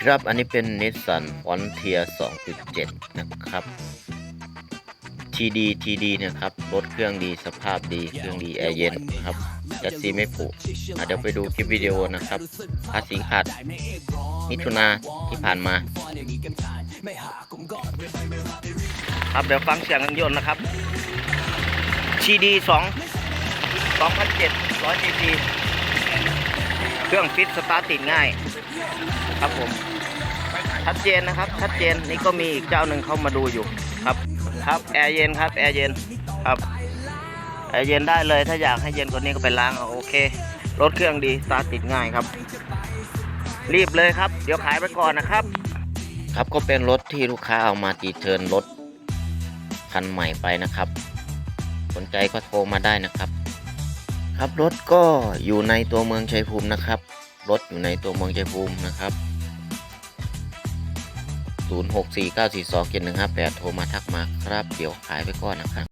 ครับ อันนี้เป็นนิสสันฟอนเทีย2.7 นะครับ TD TD นะครับ รถเครื่องดีสภาพดี เครื่องดีแอร์เย็นนะครับแัดซีไม่ผุเดี๋ยวไปดูคลิปวิดีโอนะครับภาษีขาดมิถุนาที่ผ่านมา ครับเดี๋ยวฟังเสียงกันยนต์นะครับ TD 2 2007 100 cc เครื่องฟิตสตาร์ทติดง่าย ครับผม ชัดเจนนะครับ ชัดเจนนี่ก็มีอีกเจ้าหนึ่งเข้ามาดูอยู่ครับ ครับแอร์เย็นครับแอร์เย็นครับแอร์เย็นได้เลยถ้าอยากให้เย็นกว่านี้ก็ไปล้างเอาโอเครถเครื่องดีสตาร์ทติดง่ายครับ รีบเลยครับ เดี๋ยวขายไปก่อนนะครับ ครับก็เป็นรถที่ลูกค้าเอามาตีเทินรถคันใหม่ไปนะครับ สนใจก็โทรมาได้นะครับ ครับรถก็อยู่ในตัวเมืองชัยภูมินะครับ รถอยู่ในตัวเมืองชัยภูมินะครับ 0649427158 โทรมาทักมาครับ เดี๋ยวขายไปก่อนนะครับ